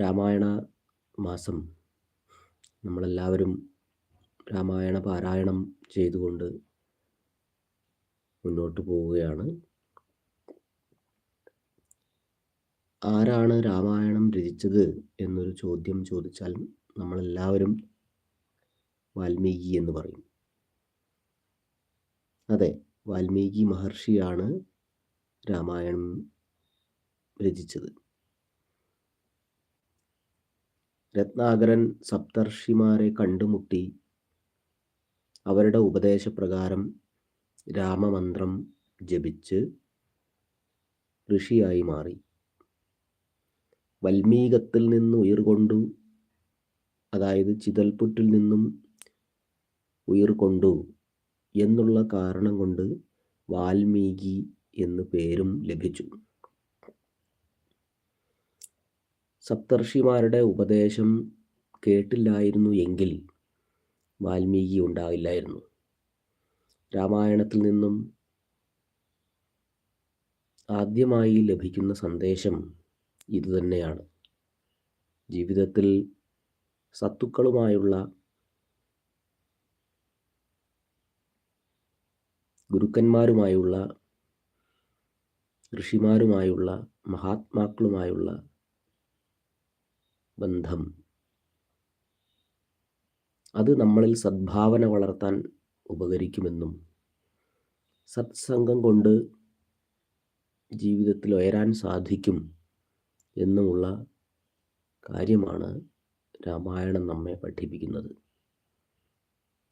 രാമായണ മാസം നമ്മളെല്ലാവരും രാമായണ പാരായണം ചെയ്തുകൊണ്ട് മുന്നോട്ട് പോവുകയാണ്. ആരാണ് രാമായണം രചിച്ചത് എന്നൊരു ചോദ്യം ചോദിച്ചാൽ നമ്മളെല്ലാവരും വാൽമീകി എന്ന് പറയും. അതെ വാൽമീകി മഹർഷിയാണ് രാമായണം രചിച്ചത്. രത്നാകരൻ സപ്തർഷിമാരെ കണ്ടുമുട്ടി. അവരുടെ ഉപദേശപ്രകാരം രാമമന്ത്രം ജപിച്ച് ഋഷിയായി മാറി. വൽമീകത്തിൽ നിന്ന് ഉയർകൊണ്ടു അതായത് ചിതൽപുറ്റിൽ നിന്നും ഉയർകൊണ്ടു എന്നുള്ള കാരണം കൊണ്ട് വാൽമീകി എന്ന് പേരും ലഭിച്ചു. സപ്തർഷിമാരുടെ ഉപദേശം കേട്ടില്ലായിരുന്നു എങ്കിൽ വാൽമീകി ഉണ്ടാവില്ലായിരുന്നു. രാമായണത്തിൽ നിന്നും ആദ്യമായി ലഭിക്കുന്ന സന്ദേശം ഇതുതന്നെയാണ് ജീവിതത്തിൽ സത്തുക്കളുമായുള്ള ഗുരുക്കന്മാരുമായുള്ള ഋഷിമാരുമായുള്ള മഹാത്മാക്കളുമായുള്ള ബന്ധം. അത് നമ്മളിൽ സദ്ഭാവന വളർത്താൻ ഉപകരിക്കുമെന്നും സത്സംഗം കൊണ്ട് ജീവിതത്തിൽ ഉയരാൻ സാധിക്കും എന്നുമുള്ള കാര്യമാണ് രാമായണം നമ്മെ പഠിപ്പിക്കുന്നത്.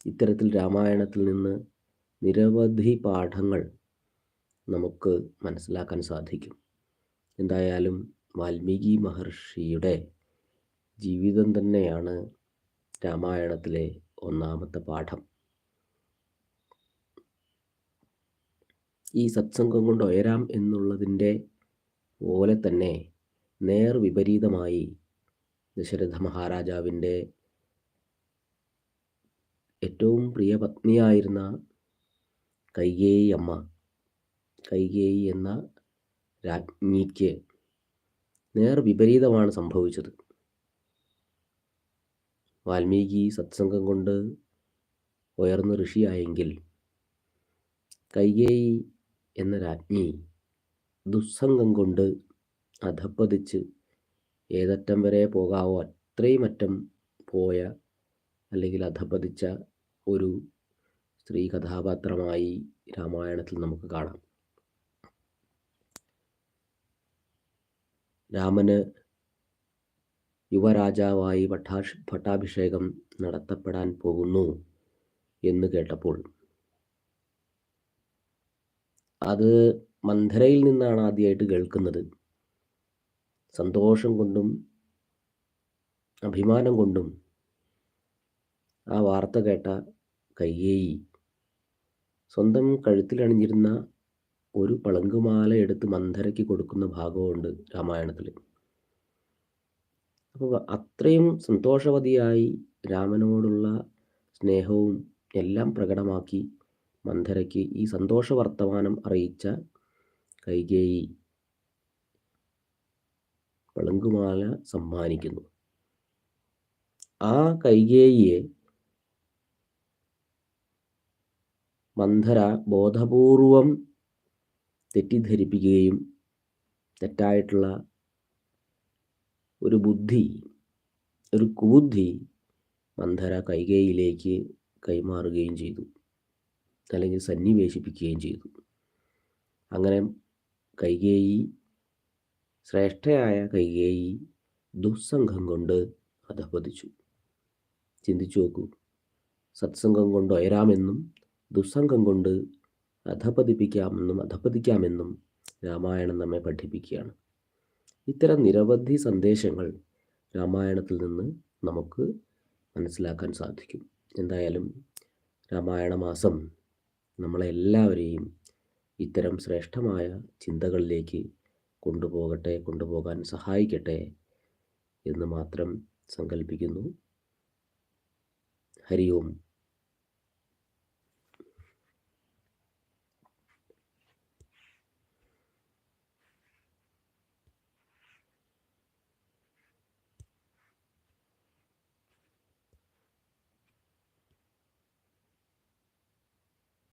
ഇത്തരത്തിൽ രാമായണത്തിൽ നിന്ന് നിരവധി പാഠങ്ങൾ നമുക്ക് മനസ്സിലാക്കാൻ സാധിക്കും. എന്തായാലും വാൽമീകി മഹർഷിയുടെ ജീവിതം തന്നെയാണ് രാമായണത്തിലെ ഒന്നാമത്തെ പാഠം. ഈ സത്സംഗം കൊണ്ട് ഉയരാം എന്നുള്ളതിന്റെ പോലെ തന്നെ നേർ വിപരീതമായി ദശരഥ മഹാരാജാവിന്റെ ഏറ്റവും പ്രിയ പത്നിയായിരുന്ന കൈകേയി അമ്മ കൈകേയി എന്ന രാജ്ഞിക്ക് നേർ വിപരീതമാണ് സംഭവിച്ചത്. വാൽമീകി സത്സംഗം കൊണ്ട് ഉയർന്ന ഋഷിയായെങ്കിൽ കൈകേയി എന്ന രാജ്ഞി ദുസ്സംഗം കൊണ്ട് അധപ്പതിച്ച് ഏതറ്റം വരെ പോകാവോ അത്രയും അറ്റം പോയ അല്ലെങ്കിൽ അധപ്പതിച്ച ഒരു സ്ത്രീ കഥാപാത്രമായി രാമായണത്തിൽ നമുക്ക് കാണാം. രാമന് യുവരാജാവായി പട്ടാഷ് പട്ടാഭിഷേകം നടത്തപ്പെടാൻ പോകുന്നു എന്ന് കേട്ടപ്പോൾ. അത് മന്ധരയിൽ നിന്നാണ് ആദ്യമായിട്ട് കേൾക്കുന്നത്. സന്തോഷം കൊണ്ടും അഭിമാനം കൊണ്ടും ആ വാർത്ത കേട്ട കയ്യേയി സ്വന്തം കഴുത്തിലണിഞ്ഞിരുന്ന ഒരു പളങ്കുമാല എടുത്ത് മന്ധരയ്ക്ക് കൊടുക്കുന്ന ഭാഗമുണ്ട് രാമായണത്തിൽ അപ്പോൾ അത്രയും സന്തോഷവതിയായി രാമനോടുള്ള സ്നേഹവും എല്ലാം പ്രകടമാക്കി മന്ധരയ്ക്ക് ഈ സന്തോഷ വർത്തമാനം അറിയിച്ച കൈകേയി പളുങ്കുമാല സമ്മാനിക്കുന്നു. ആ കൈകേയിയെ മന്ധര ബോധപൂർവം തെറ്റിദ്ധരിപ്പിക്കുകയും തെറ്റായിട്ടുള്ള ഒരു ബുദ്ധി ഒരു കുബുദ്ധി മന്ധര കൈകേയിലേക്ക് കൈമാറുകയും ചെയ്തു. അല്ലെങ്കിൽ സന്നിവേശിപ്പിക്കുകയും ചെയ്തു. അങ്ങനെ കൈകേയി ശ്രേഷ്ഠയായ കൈകേയി ദുസ്സംഘം കൊണ്ട് അധപതിച്ചു ചിന്തിച്ചു നോക്കൂ. സത്സംഗം കൊണ്ട് ഉയരാമെന്നും ദുസ്സംഗം കൊണ്ട് അധപതിപ്പിക്കാമെന്നും അധപതിക്കാമെന്നും രാമായണം നമ്മെ പഠിപ്പിക്കുകയാണ്. ഇത്തരം നിരവധി സന്ദേശങ്ങൾ രാമായണത്തിൽ നിന്ന് നമുക്ക് മനസ്സിലാക്കാൻ സാധിക്കും. എന്തായാലും രാമായണ മാസം നമ്മളെല്ലാവരെയും ഇത്തരം ശ്രേഷ്ഠമായ ചിന്തകളിലേക്ക് കൊണ്ടുപോകട്ടെ കൊണ്ടുപോകാൻ സഹായിക്കട്ടെ എന്ന് മാത്രം സങ്കല്പിക്കുന്നു ഹരി ഓം